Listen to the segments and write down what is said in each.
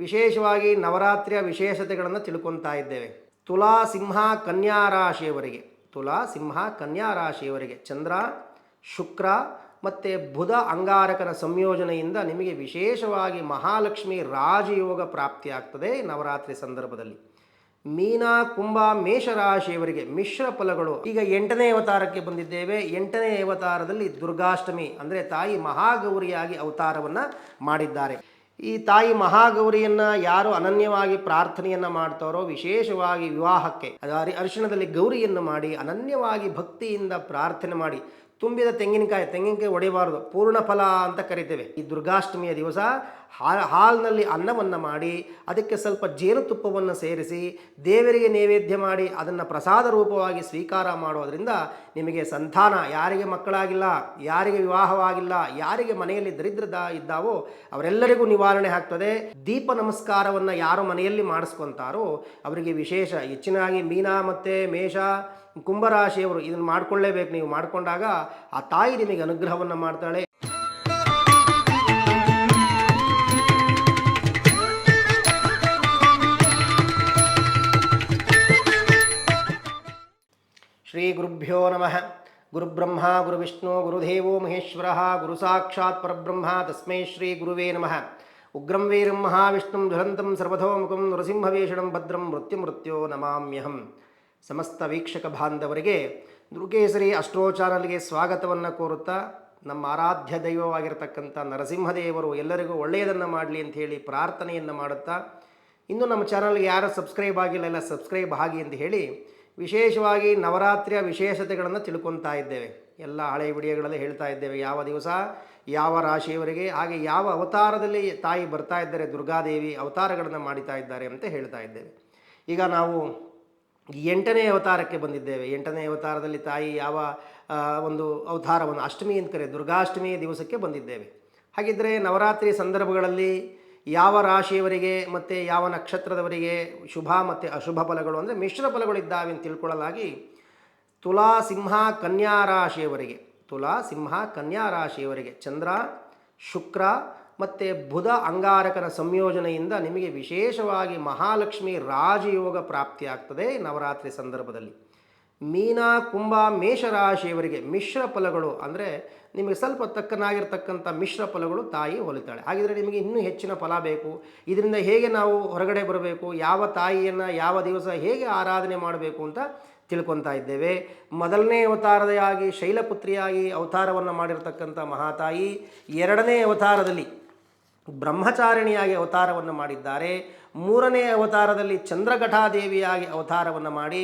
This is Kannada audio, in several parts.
ವಿಶೇಷವಾಗಿ ನವರಾತ್ರಿಯ ವಿಶೇಷತೆಗಳನ್ನು ತಿಳ್ಕೊತಾ ಇದ್ದೇವೆ. ತುಲಾ ಸಿಂಹ ಕನ್ಯಾ ರಾಶಿಯವರಿಗೆ. ತುಲಾ ಸಿಂಹ ಕನ್ಯಾ ರಾಶಿಯವರಿಗೆ. ಚಂದ್ರ, ಶುಕ್ರ ಮತ್ತು ಬುಧ ಅಂಗಾರಕನ ಸಂಯೋಜನೆಯಿಂದ ನಿಮಗೆ ವಿಶೇಷವಾಗಿ ಮಹಾಲಕ್ಷ್ಮಿ ರಾಜಯೋಗ ಪ್ರಾಪ್ತಿಯಾಗ್ತದೆ ನವರಾತ್ರಿ ಸಂದರ್ಭದಲ್ಲಿ. ಮೀನ, ಕುಂಭ ಮೇಷರಾಶಿಯವರಿಗೆ ಮಿಶ್ರ ಫಲಗಳು. ಈಗ ಎಂಟನೇ ಅವತಾರಕ್ಕೆ ಬಂದಿದ್ದೇವೆ. ಎಂಟನೇ ಅವತಾರದಲ್ಲಿ ದುರ್ಗಾಷ್ಟಮಿ, ಅಂದರೆ ತಾಯಿ ಮಹಾಗೌರಿಯಾಗಿ ಅವತಾರವನ್ನು ಮಾಡಿದ್ದಾರೆ. ಈ ತಾಯಿ ಮಹಾಗೌರಿಯನ್ನು ಯಾರು ಅನನ್ಯವಾಗಿ ಪ್ರಾರ್ಥನೆಯನ್ನು ಮಾಡ್ತಾರೋ, ವಿಶೇಷವಾಗಿ ವಿವಾಹಕ್ಕೆ ಅರಿ, ಅರಿಶಿಣದಲ್ಲಿ ಗೌರಿಯನ್ನು ಮಾಡಿ, ಅನನ್ಯವಾಗಿ ಭಕ್ತಿಯಿಂದ ಪ್ರಾರ್ಥನೆ ಮಾಡಿ, ತುಂಬಿದ ತೆಂಗಿನಕಾಯಿ ತೆಂಗಿನಕಾಯಿ ಒಡೆಯಬಾರದು ಪೂರ್ಣ ಫಲ ಅಂತ ಕರಿತೇವೆ. ಈ ದುರ್ಗಾಷ್ಟಮಿಯ ದಿವಸ ಹಾಲ್ನಲ್ಲಿ ಅನ್ನವನ್ನು ಮಾಡಿ, ಅದಕ್ಕೆ ಸ್ವಲ್ಪ ಜೇನುತುಪ್ಪವನ್ನು ಸೇರಿಸಿ, ದೇವರಿಗೆ ನೈವೇದ್ಯ ಮಾಡಿ, ಅದನ್ನು ಪ್ರಸಾದ ರೂಪವಾಗಿ ಸ್ವೀಕಾರ ಮಾಡೋದರಿಂದ ನಿಮಗೆ ಸಂತಾನ. ಯಾರಿಗೆ ಮಕ್ಕಳಾಗಿಲ್ಲ, ಯಾರಿಗೆ ವಿವಾಹವಾಗಿಲ್ಲ, ಯಾರಿಗೆ ಮನೆಯಲ್ಲಿ ದರಿದ್ರದ ಇದ್ದಾವೋ ಅವರೆಲ್ಲರಿಗೂ ನಿವಾರಣೆ ಆಗ್ತದೆ. ದೀಪ ನಮಸ್ಕಾರವನ್ನು ಯಾರು ಮನೆಯಲ್ಲಿ ಮಾಡಿಸ್ಕೊತಾರೋ ಅವರಿಗೆ ವಿಶೇಷ. ಹೆಚ್ಚಿನಾಗಿ ಮೀನಾ ಮತ್ತು ಮೇಷ, ಕುಂಭರಾಶಿಯವರು ಇದನ್ನು ಮಾಡಿಕೊಳ್ಳೇಬೇಕು. ನೀವು ಮಾಡಿಕೊಂಡಾಗ ಆ ತಾಯಿ ನಿಮಗೆ ಅನುಗ್ರಹವನ್ನು ಮಾಡ್ತಾಳೆ. ಶ್ರೀ ಗುರುಭ್ಯೋ ನಮಃ ಗುರುಬ್ರಹ್ಮ ಗುರುವಿಷ್ಣು ಗುರುದೇವೋ ಮಹೇಶ್ವರ ಗುರು ಸಾಕ್ಷಾತ್ ಪರಬ್ರಹ್ಮ ತಸ್ಮೈ ಶ್ರೀ ಗುರುವೇ ನಮಃ ಉಗ್ರಂ ವೀರಂ ಮಹಾವಿಷ್ಣುಂ ಜ್ವಲಂತಂ ಸರ್ವಥೋಮುಖಂ ನೃಸಿಂಹವೇಷಣಂ ಭದ್ರಂ ಮೃತ್ಯು ಮೃತ್ಯೋ ನಮಾಮ್ಯಹಂ ಸಮಸ್ತ ವೀಕ್ಷಕ ಬಾಂಧವರಿಗೆ ದುರ್ಗೇಸರಿ ಅಸ್ಟ್ರೋ ಚಾನಲ್ಗೆ ಸ್ವಾಗತವನ್ನು ಕೋರುತ್ತಾ ನಮ್ಮ ಆರಾಧ್ಯ ದೈವವಾಗಿರತಕ್ಕಂಥ ನರಸಿಂಹದೇವರು ಎಲ್ಲರಿಗೂ ಒಳ್ಳೆಯದನ್ನು ಮಾಡಲಿ ಅಂತ ಹೇಳಿ ಪ್ರಾರ್ಥನೆಯನ್ನು ಮಾಡುತ್ತಾ, ಇನ್ನು ನಮ್ಮ ಚಾನಲ್ಗೆ ಯಾರು ಸಬ್ಸ್ಕ್ರೈಬ್ ಆಗಿಲ್ಲ ಎಲ್ಲ ಸಬ್ಸ್ಕ್ರೈಬ್ ಆಗಿ ಅಂತ ಹೇಳಿ ವಿಶೇಷವಾಗಿ ನವರಾತ್ರಿಯ ವಿಶೇಷತೆಗಳನ್ನು ತಿಳ್ಕೊತಾ ಇದ್ದೇವೆ. ಎಲ್ಲ ಹಳೆ ವಿಡಿಯೋಗಳಲ್ಲಿ ಹೇಳ್ತಾ ಇದ್ದೇವೆ. ಯಾವ ದಿವಸ, ಯಾವ ರಾಶಿಯವರಿಗೆ, ಹಾಗೆ ಯಾವ ಅವತಾರದಲ್ಲಿ ತಾಯಿ ಬರ್ತಾ ಇದ್ದಾರೆ, ದುರ್ಗಾದೇವಿ ಅವತಾರಗಳನ್ನು ಮಾಡಿತಾ ಇದ್ದಾರೆ ಅಂತ ಹೇಳ್ತಾ ಇದ್ದೇವೆ. ಈಗ ನಾವು ಎಂಟನೇ ಅವತಾರಕ್ಕೆ ಬಂದಿದ್ದೇವೆ. ಎಂಟನೇ ಅವತಾರದಲ್ಲಿ ತಾಯಿ ಯಾವ ಒಂದು ಅವತಾರವನ್ನು, ಅಷ್ಟಮಿ ಅಂತ ಕರೆ ದುರ್ಗಾಷ್ಟಮಿ ದಿವಸಕ್ಕೆ ಬಂದಿದ್ದೇವೆ. ಹಾಗಿದ್ದರೆ ನವರಾತ್ರಿ ಸಂದರ್ಭಗಳಲ್ಲಿ ಯಾವ ರಾಶಿಯವರಿಗೆ ಮತ್ತು ಯಾವ ನಕ್ಷತ್ರದವರಿಗೆ ಶುಭ ಮತ್ತು ಅಶುಭ ಫಲಗಳು ಅಂದರೆ ಮಿಶ್ರ ಫಲಗಳಿದ್ದಾವೆ ಅಂತ ತಿಳ್ಕೊಳ್ಳಲಾಗಿ ತುಲಾ, ಸಿಂಹ, ಕನ್ಯಾ ರಾಶಿಯವರಿಗೆ. ತುಲಾ, ಸಿಂಹ, ಕನ್ಯಾ ರಾಶಿಯವರಿಗೆ. ಚಂದ್ರ, ಶುಕ್ರ ಮತ್ತು ಬುಧ ಅಂಗಾರಕನ ಸಂಯೋಜನೆಯಿಂದ ನಿಮಗೆ ವಿಶೇಷವಾಗಿ ಮಹಾಲಕ್ಷ್ಮಿ ರಾಜಯೋಗ ಪ್ರಾಪ್ತಿಯಾಗ್ತದೆ ನವರಾತ್ರಿ ಸಂದರ್ಭದಲ್ಲಿ. ಮೀನ, ಕುಂಭ ಮೇಷರಾಶಿಯವರಿಗೆ ಮಿಶ್ರ ಫಲಗಳು ಅಂದರೆ ನಿಮಗೆ ಸ್ವಲ್ಪ ತಕ್ಕನಾಗಿರ್ತಕ್ಕಂಥ ಮಿಶ್ರ ಫಲಗಳು ತಾಯಿ ಹೊಲಿತಾಳೆ. ಹಾಗಿದ್ರೆ ನಿಮಗೆ ಇನ್ನೂ ಹೆಚ್ಚಿನ ಫಲ ಬೇಕು. ಇದರಿಂದ ಹೇಗೆ ನಾವು ಹೊರಗಡೆ ಬರಬೇಕು, ಯಾವ ತಾಯಿಯನ್ನು ಯಾವ ದಿವಸ ಹೇಗೆ ಆರಾಧನೆ ಮಾಡಬೇಕು ಅಂತ ತಿಳ್ಕೊತಾ ಇದ್ದೇವೆ. ಮೊದಲನೇ ಅವತಾರದಾಗಿ ಶೈಲಪುತ್ರಿಯಾಗಿ ಅವತಾರವನ್ನು ಮಾಡಿರತಕ್ಕಂಥ ಮಹಾತಾಯಿ ಎರಡನೇ ಅವತಾರದಲ್ಲಿ ಬ್ರಹ್ಮಚಾರಿಣಿಯಾಗಿ ಅವತಾರವನ್ನು ಮಾಡಿದ್ದಾರೆ. ಮೂರನೇ ಅವತಾರದಲ್ಲಿ ಚಂದ್ರಘಟಾದೇವಿಯಾಗಿ ಅವತಾರವನ್ನು ಮಾಡಿ,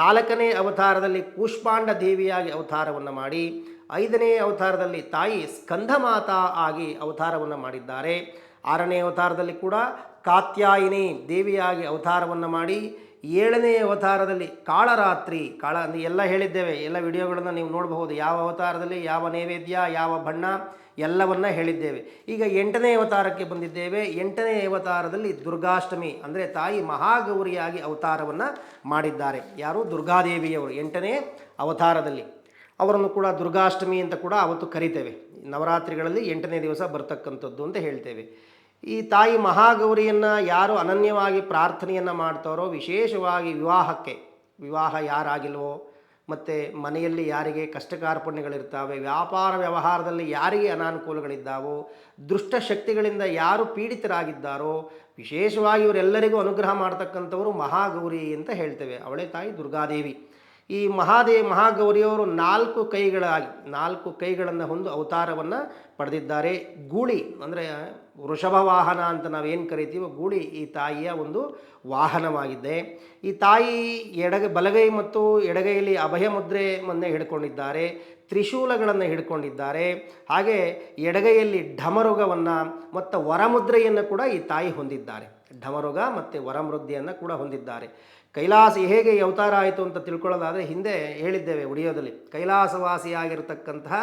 ನಾಲ್ಕನೇ ಅವತಾರದಲ್ಲಿ ಕೂಷ್ಪಾಂಡ ದೇವಿಯಾಗಿ ಅವತಾರವನ್ನು ಮಾಡಿ ಐದನೇ ಅವತಾರದಲ್ಲಿ ತಾಯಿ ಸ್ಕಂಧಮಾತಾ ಆಗಿ ಅವತಾರವನ್ನು ಮಾಡಿದ್ದಾರೆ. ಆರನೇ ಅವತಾರದಲ್ಲಿ ಕೂಡ ಕಾತ್ಯಾಯಿನಿ ದೇವಿಯಾಗಿ ಅವತಾರವನ್ನು ಮಾಡಿ, ಏಳನೇ ಅವತಾರದಲ್ಲಿ ಕಾಳರಾತ್ರಿ, ಕಾಳ ಎಲ್ಲ ಹೇಳಿದ್ದೇವೆ, ಎಲ್ಲ ವಿಡಿಯೋಗಳನ್ನು ನೀವು ನೋಡಬಹುದು, ಯಾವ ಅವತಾರದಲ್ಲಿ ಯಾವ ನೈವೇದ್ಯ, ಯಾವ ಬಣ್ಣ, ಎಲ್ಲವನ್ನ ಹೇಳಿದ್ದೇವೆ. ಈಗ ಎಂಟನೇ ಅವತಾರಕ್ಕೆ ಬಂದಿದ್ದೇವೆ. ಎಂಟನೇ ಅವತಾರದಲ್ಲಿ ದುರ್ಗಾಷ್ಟಮಿ ಅಂದರೆ ತಾಯಿ ಮಹಾಗೌರಿಯಾಗಿ ಅವತಾರವನ್ನು ಮಾಡಿದ್ದಾರೆ. ಯಾರು? ದುರ್ಗಾದೇವಿಯವರು. ಎಂಟನೇ ಅವತಾರದಲ್ಲಿ. ಅವರನ್ನು ಕೂಡ ದುರ್ಗಾಷ್ಟಮಿ ಅಂತ ಕೂಡ ಅವತ್ತು ಕರಿತೇವೆ. ನವರಾತ್ರಿಗಳಲ್ಲಿ ಎಂಟನೇ ದಿವಸ ಬರ್ತಕ್ಕಂಥದ್ದು ಅಂತ ಹೇಳ್ತೇವೆ. ಈ ತಾಯಿ ಮಹಾಗೌರಿಯನ್ನು ಯಾರು ಅನನ್ಯವಾಗಿ ಪ್ರಾರ್ಥನೆಯನ್ನು ಮಾಡ್ತಾರೋ, ವಿಶೇಷವಾಗಿ ವಿವಾಹಕ್ಕೆ, ವಿವಾಹ ಯಾರಾಗಿಲ್ವೋ, ಮತ್ತು ಮನೆಯಲ್ಲಿ ಯಾರಿಗೆ ಕಷ್ಟ ಕಾರ್ಪಣ್ಯಗಳಿರ್ತಾವೆ ವ್ಯಾಪಾರ ವ್ಯವಹಾರದಲ್ಲಿ ಯಾರಿಗೆ ಅನಾನುಕೂಲಗಳಿದ್ದಾವೋ, ದುಷ್ಟಶಕ್ತಿಗಳಿಂದ ಯಾರು ಪೀಡಿತರಾಗಿದ್ದಾರೋ, ವಿಶೇಷವಾಗಿ ಇವರೆಲ್ಲರಿಗೂ ಅನುಗ್ರಹ ಮಾಡ್ತಕ್ಕಂಥವರು ಮಹಾಗೌರಿ ಅಂತ ಹೇಳ್ತೇವೆ. ಅವಳೇ ತಾಯಿ ದುರ್ಗಾದೇವಿ. ಈ ಮಹಾದೇ ಮಹಾಗೌರಿಯವರು ನಾಲ್ಕು ಕೈಗಳಾಗಿ, ನಾಲ್ಕು ಕೈಗಳನ್ನು ಹೊಂದು ಅವತಾರವನ್ನು ಪಡೆದಿದ್ದಾರೆ. ಗೂಳಿ ಅಂದರೆ ವೃಷಭ ವಾಹನ ಅಂತ ನಾವೇನು ಕರಿತೀವೋ, ಗೂಳಿ ಈ ತಾಯಿಯ ಒಂದು ವಾಹನವಾಗಿದೆ. ಈ ತಾಯಿ ಎಡಗ, ಬಲಗೈ ಮತ್ತು ಎಡಗೈಯಲ್ಲಿ ಅಭಯ ಮುದ್ರೆಯನ್ನೇ ಹಿಡ್ಕೊಂಡಿದ್ದಾರೆ, ತ್ರಿಶೂಲಗಳನ್ನು ಹಿಡ್ಕೊಂಡಿದ್ದಾರೆ. ಹಾಗೆ ಎಡಗೈಯಲ್ಲಿ ಢಮರುಗವನ್ನು ಮತ್ತು ವರಮುದ್ರೆಯನ್ನು ಕೂಡ ಈ ತಾಯಿ ಹೊಂದಿದ್ದಾರೆ. ಢಮರುಗ ಮತ್ತು ವರಮೃದ್ಧಿಯನ್ನು ಕೂಡ ಹೊಂದಿದ್ದಾರೆ. ಕೈಲಾಸ ಹೇಗೆ ಅವತಾರ ಆಯಿತು ಅಂತ ತಿಳ್ಕೊಳ್ಳೋದಾದರೆ ಹಿಂದೆ ಹೇಳಿದ್ದೇವೆ ಉಡಿಯೋದಲ್ಲಿ ಕೈಲಾಸವಾಸಿಯಾಗಿರ್ತಕ್ಕಂತಹ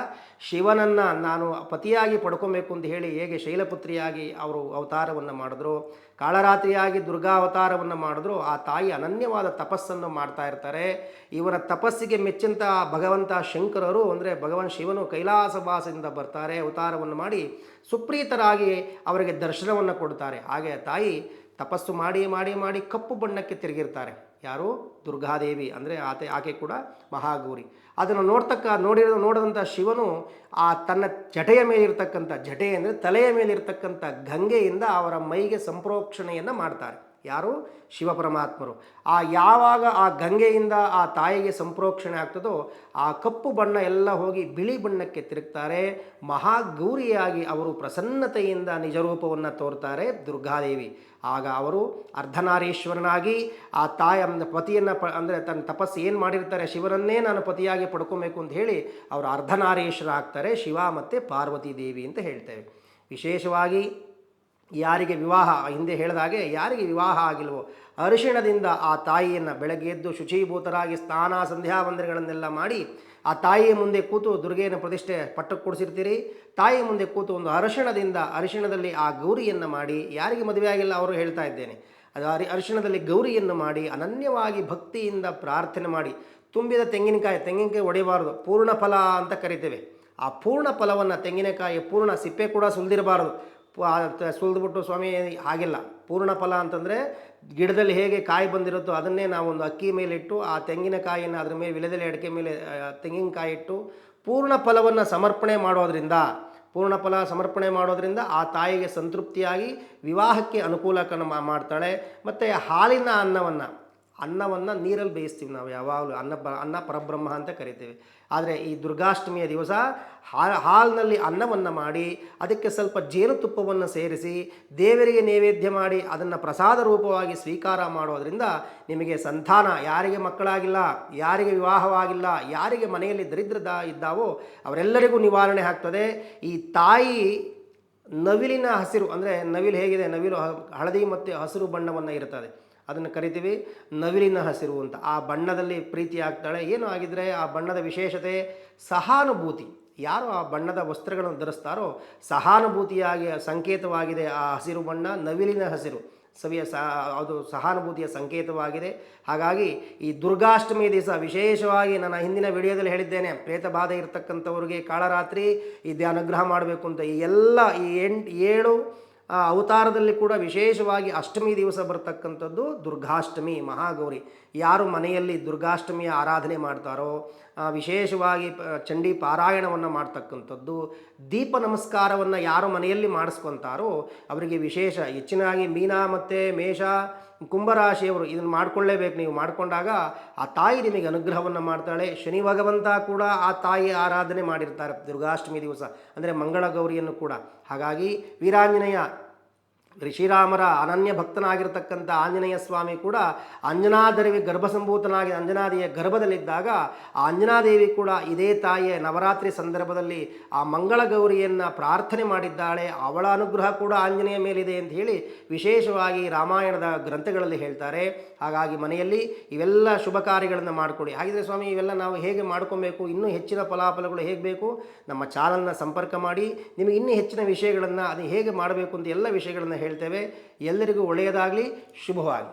ಶಿವನನ್ನು ನಾನು ಪತಿಯಾಗಿ ಪಡ್ಕೊಬೇಕು ಅಂತ ಹೇಳಿ ಹೇಗೆ ಶೈಲಪುತ್ರಿಯಾಗಿ ಅವರು ಅವತಾರವನ್ನು ಮಾಡಿದ್ರು. ಕಾಳರಾತ್ರಿಯಾಗಿ ದುರ್ಗಾ ಅವತಾರವನ್ನು ಮಾಡಿದ್ರು, ಆ ತಾಯಿ ಅನನ್ಯವಾದ ತಪಸ್ಸನ್ನು ಮಾಡ್ತಾ ಇರ್ತಾರೆ. ಇವರ ತಪಸ್ಸಿಗೆ ಮೆಚ್ಚಂತ ಭಗವಂತ ಶಂಕರರು, ಅಂದರೆ ಭಗವಾನ್ ಶಿವನು ಕೈಲಾಸವಾಸದಿಂದ ಬರ್ತಾರೆ, ಅವತಾರವನ್ನು ಮಾಡಿ ಸುಪ್ರೀತರಾಗಿ ಅವರಿಗೆ ದರ್ಶನವನ್ನು ಕೊಡ್ತಾರೆ. ಹಾಗೆ ತಾಯಿ ತಪಸ್ಸು ಮಾಡಿ ಮಾಡಿ ಮಾಡಿ ಕಪ್ಪು ಬಣ್ಣಕ್ಕೆ ತಿರುಗಿರ್ತಾರೆ. ಯಾರು? ದುರ್ಗಾದೇವಿ. ಅಂದರೆ ಆತೆ, ಆಕೆ ಕೂಡ ಮಹಾಗೌರಿ. ಅದನ್ನು ನೋಡ್ತಕ್ಕ, ನೋಡಿರೋ ನೋಡಿದಂಥ ಶಿವನು ಆ ತನ್ನ ಜಟೆಯ ಮೇಲಿರ್ತಕ್ಕಂಥ, ಜಟೆ ಅಂದರೆ ತಲೆಯ ಮೇಲಿರ್ತಕ್ಕಂಥ ಗಂಗೆಯಿಂದ ಅವರ ಮೈಗೆ ಸಂಪ್ರೋಕ್ಷಣೆಯನ್ನು ಮಾಡ್ತಾರೆ. ಯಾರು? ಶಿವಪರಮಾತ್ಮರು. ಆ ಯಾವಾಗ ಆ ಗಂಗೆಯಿಂದ ಆ ತಾಯಿಗೆ ಸಂಪ್ರೋಕ್ಷಣೆ ಆಗ್ತದೋ, ಆ ಕಪ್ಪು ಬಣ್ಣ ಎಲ್ಲ ಹೋಗಿ ಬಿಳಿ ಬಣ್ಣಕ್ಕೆ ತಿರುಗ್ತಾರೆ. ಮಹಾಗೌರಿಯಾಗಿ ಅವರು ಪ್ರಸನ್ನತೆಯಿಂದ ನಿಜರೂಪವನ್ನು ತೋರ್ತಾರೆ ದುರ್ಗಾದೇವಿ. ಆಗ ಅವರು ಅರ್ಧನಾರೀಶ್ವರನಾಗಿ ಆ ತಾಯ ಪತಿಯನ್ನು ಪ, ಅಂದರೆ ತನ್ನ ತಪಸ್ಸು ಏನು ಮಾಡಿರ್ತಾರೆ, ಶಿವನನ್ನೇ ನಾನು ಪತಿಯಾಗಿ ಪಡ್ಕೊಬೇಕು ಅಂತ ಹೇಳಿ ಅವರು ಅರ್ಧನಾರೀಶ್ವರ ಆಗ್ತಾರೆ. ಶಿವ ಮತ್ತು ಪಾರ್ವತಿ ದೇವಿ ಅಂತ ಹೇಳ್ತೇವೆ. ವಿಶೇಷವಾಗಿ ಯಾರಿಗೆ ವಿವಾಹ ಹಿಂದೆ ಹೇಳಿದಾಗೆ ಯಾರಿಗೆ ವಿವಾಹ ಆಗಿಲ್ವೋ ಅರಿಶಿಣದಿಂದ ಆ ತಾಯಿಯನ್ನು ಬೆಳಗ್ಗೆ ಎದ್ದು ಶುಚೀಭೂತರಾಗಿ ಸ್ನಾನ ಸಂಧ್ಯಾ ವಂದನೆಗಳನ್ನೆಲ್ಲ ಮಾಡಿ ಆ ತಾಯಿಯ ಮುಂದೆ ಕೂತು ದುರ್ಗೆಯನ್ನು ಪ್ರತಿಷ್ಠೆ ಪಟ್ಟಕ್ಕೆ ಕೊಡಿಸಿರ್ತೀರಿ ತಾಯಿ ಮುಂದೆ ಕೂತು ಒಂದು ಅರಿಶಿಣದಿಂದ ಅರಿಶಿಣದಲ್ಲಿ ಆ ಗೌರಿಯನ್ನು ಮಾಡಿ ಯಾರಿಗೆ ಮದುವೆ ಆಗಿಲ್ಲ ಅವರು ಹೇಳ್ತಾ ಇದ್ದೇನೆ. ಅದು ಅರಿ, ಅರಿಶಿಣದಲ್ಲಿ ಗೌರಿಯನ್ನು ಮಾಡಿ ಅನನ್ಯವಾಗಿ ಭಕ್ತಿಯಿಂದ ಪ್ರಾರ್ಥನೆ ಮಾಡಿ ತುಂಬಿದ ತೆಂಗಿನಕಾಯಿ ತೆಂಗಿನಕಾಯಿ ಹೊಡಿಬಾರ್ದು ಪೂರ್ಣ ಫಲ ಅಂತ ಕರಿತೇವೆ. ಆ ಪೂರ್ಣ ಫಲವನ್ನು ತೆಂಗಿನಕಾಯಿ ಪೂರ್ಣ ಸಿಪ್ಪೆ ಕೂಡ ಸುಲಿದಿರಬಾರ್ದು. ಸುಲಿದ್ಬಿಟ್ಟು ಸ್ವಾಮಿ ಆಗಿಲ್ಲ. ಪೂರ್ಣ ಫಲ ಅಂತಂದರೆ ಗಿಡದಲ್ಲಿ ಹೇಗೆ ಕಾಯಿ ಬಂದಿರುತ್ತೋ ಅದನ್ನೇ ನಾವು ಒಂದು ಅಕ್ಕಿ ಮೇಲೆ ಇಟ್ಟು, ಆ ತೆಂಗಿನಕಾಯಿಯನ್ನು ಅದ್ರ ಮೇಲೆ ವಿಲೆದೆಲೆ ಅಡಿಕೆ ಮೇಲೆ ತೆಂಗಿನಕಾಯಿ ಇಟ್ಟು ಪೂರ್ಣ ಫಲವನ್ನು ಸಮರ್ಪಣೆ ಮಾಡೋದ್ರಿಂದ, ಪೂರ್ಣ ಫಲ ಸಮರ್ಪಣೆ ಮಾಡೋದ್ರಿಂದ ಆ ತಾಯಿಗೆ ಸಂತೃಪ್ತಿಯಾಗಿ, ವಿವಾಹಕ್ಕೆ ಅನುಕೂಲಕನ ಮಾಡ್ತಾಳೆ. ಮತ್ತು ಹಾಲಿನ ಅನ್ನವನ್ನು ಅನ್ನವನ್ನು ನೀರಲ್ಲಿ ಬೇಯಿಸ್ತೀವಿ ನಾವು ಯಾವಾಗಲೂ, ಅನ್ನ ಅನ್ನ ಪರಬ್ರಹ್ಮ ಅಂತ ಕರಿತೀವಿ. ಆದರೆ ಈ ದುರ್ಗಾಷ್ಟಮಿಯ ದಿವಸ ಹಾಲಿನಲ್ಲಿ ಅನ್ನವನ್ನು ಮಾಡಿ, ಅದಕ್ಕೆ ಸ್ವಲ್ಪ ಜೇನುತುಪ್ಪವನ್ನು ಸೇರಿಸಿ, ದೇವರಿಗೆ ನೈವೇದ್ಯ ಮಾಡಿ, ಅದನ್ನು ಪ್ರಸಾದ ರೂಪವಾಗಿ ಸ್ವೀಕಾರ ಮಾಡೋದರಿಂದ ನಿಮಗೆ ಸಂತಾನ. ಯಾರಿಗೆ ಮಕ್ಕಳಾಗಿಲ್ಲ, ಯಾರಿಗೆ ವಿವಾಹವಾಗಿಲ್ಲ, ಯಾರಿಗೆ ಮನೆಯಲ್ಲಿ ದರಿದ್ರದ ಇದ್ದಾವೋ ಅವರೆಲ್ಲರಿಗೂ ನಿವಾರಣೆ ಆಗ್ತದೆ. ಈ ತಾಯಿ ನವಿಲಿನ ಹಸಿರು, ಅಂದರೆ ನವಿಲು ಹೇಗಿದೆ? ನವಿಲು ಹಳದಿ ಮತ್ತು ಹಸಿರು ಬಣ್ಣವನ್ನು ಇರ್ತದೆ. ಅದನ್ನು ಕರಿತೀವಿ ನವಿಲಿನ ಹಸಿರು ಅಂತ. ಆ ಬಣ್ಣದಲ್ಲಿ ಪ್ರೀತಿ ಆಗ್ತಾಳೆ. ಏನು ಆಗಿದ್ರೆ ಆ ಬಣ್ಣದ ವಿಶೇಷತೆ ಸಹಾನುಭೂತಿ. ಯಾರು ಆ ಬಣ್ಣದ ವಸ್ತ್ರಗಳನ್ನು ಧರಿಸ್ತಾರೋ ಸಹಾನುಭೂತಿಯಾಗಿ, ಸಂಕೇತವಾಗಿದೆ ಆ ಹಸಿರು ಬಣ್ಣ, ನವಿಲಿನ ಹಸಿರು. ಸವಿಯ ಸಹ ಅದು ಸಹಾನುಭೂತಿಯ ಸಂಕೇತವಾಗಿದೆ. ಹಾಗಾಗಿ ಈ ದುರ್ಗಾಷ್ಟಮಿ ದಿವಸ ವಿಶೇಷವಾಗಿ ನನ್ನ ಹಿಂದಿನ ವಿಡಿಯೋದಲ್ಲಿ ಹೇಳಿದ್ದೇನೆ. ಪ್ರೇತ ಬಾಧೆ ಇರತಕ್ಕಂಥವ್ರಿಗೆ ಕಾಳರಾತ್ರಿ, ಈ ಅನುಗ್ರಹ ಮಾಡಬೇಕು ಅಂತ. ಈ ಎಲ್ಲ ಈ ಎಂಟು, ಏಳು ಆ, ಅವತಾರದಲ್ಲಿ ಕೂಡ ವಿಶೇಷವಾಗಿ ಅಷ್ಟಮಿ ದಿವಸ ಬರ್ತಕ್ಕಂಥದ್ದು ದುರ್ಗಾಷ್ಟಮಿ ಮಹಾಗೌರಿ. ಯಾರು ಮನೆಯಲ್ಲಿ ದುರ್ಗಾಷ್ಟಮಿಯ ಆರಾಧನೆ ಮಾಡ್ತಾರೋ ವಿಶೇಷವಾಗಿ ಚಂಡಿ ಪಾರಾಯಣವನ್ನು ಮಾಡ್ತಕ್ಕಂಥದ್ದು ದೀಪ ನಮಸ್ಕಾರವನ್ನು ಯಾರು ಮನೆಯಲ್ಲಿ ಮಾಡಿಸ್ಕೊತಾರೋ ಅವರಿಗೆ ವಿಶೇಷ ಹೆಚ್ಚಿನಾಗಿ ಮೀನಾ ಮತ್ತು ಮೇಷ ಕುಂಭರಾಶಿಯವರು ಇದನ್ನು ಮಾಡ್ಕೊಳ್ಳೇಬೇಕು. ನೀವು ಮಾಡಿಕೊಂಡಾಗ ಆ ತಾಯಿ ನಿಮಗೆ ಅನುಗ್ರಹವನ್ನು ಮಾಡ್ತಾಳೆ. ಶನಿ ಭಗವಂತ ಕೂಡ ಆ ತಾಯಿ ಆರಾಧನೆ ಮಾಡಿರ್ತಾರೆ ದುರ್ಗಾಷ್ಟಮಿ ದಿವಸ. ಅಂದರೆ ಮಂಗಳ ಗೌರಿಯನ್ನು ಕೂಡ. ಹಾಗಾಗಿ ವೀರಾಂಜನೇಯ ಶ್ರೀರಾಮರ ಅನನ್ಯ ಭಕ್ತನಾಗಿರ್ತಕ್ಕಂಥ ಆಂಜನೇಯ ಸ್ವಾಮಿ ಕೂಡ ಅಂಜನಾದೇವಿ ಗರ್ಭಸಂಭೂತನಾಗಿ ಅಂಜನಾದಿಯ ಗರ್ಭದಲ್ಲಿದ್ದಾಗ ಆ ಅಂಜನಾದೇವಿ ಕೂಡ ಇದೇ ತಾಯಿಯ ನವರಾತ್ರಿ ಸಂದರ್ಭದಲ್ಲಿ ಆ ಮಂಗಳ ಗೌರಿಯನ್ನು ಪ್ರಾರ್ಥನೆ ಮಾಡಿದ್ದಾಳೆ. ಅವಳ ಅನುಗ್ರಹ ಕೂಡ ಆಂಜನೇಯ ಮೇಲಿದೆ ಅಂತ ಹೇಳಿ ವಿಶೇಷವಾಗಿ ರಾಮಾಯಣದ ಗ್ರಂಥಗಳಲ್ಲಿ ಹೇಳ್ತಾರೆ. ಹಾಗಾಗಿ ಮನೆಯಲ್ಲಿ ಇವೆಲ್ಲ ಶುಭ ಕಾರ್ಯಗಳನ್ನು ಮಾಡಿಕೊಡಿ. ಹಾಗಿದ್ರೆ ಸ್ವಾಮಿ, ಇವೆಲ್ಲ ನಾವು ಹೇಗೆ ಮಾಡ್ಕೊಬೇಕು? ಇನ್ನೂ ಹೆಚ್ಚಿನ ಫಲಾಫಲಗಳು ಹೇಗೆ ಬೇಕು? ನಮ್ಮ ಚಾನಲ್ನ ಸಂಪರ್ಕ ಮಾಡಿ. ನಿಮಗೆ ಇನ್ನೂ ಹೆಚ್ಚಿನ ವಿಷಯಗಳನ್ನು, ಅದು ಹೇಗೆ ಮಾಡಬೇಕು ಅಂತ ಎಲ್ಲ ವಿಷಯಗಳನ್ನು ಹೇಳ್ತೇವೆ. ಎಲ್ಲರಿಗೂ ಒಳ್ಳೆಯದಾಗಲಿ ಶುಭವಾಗಿ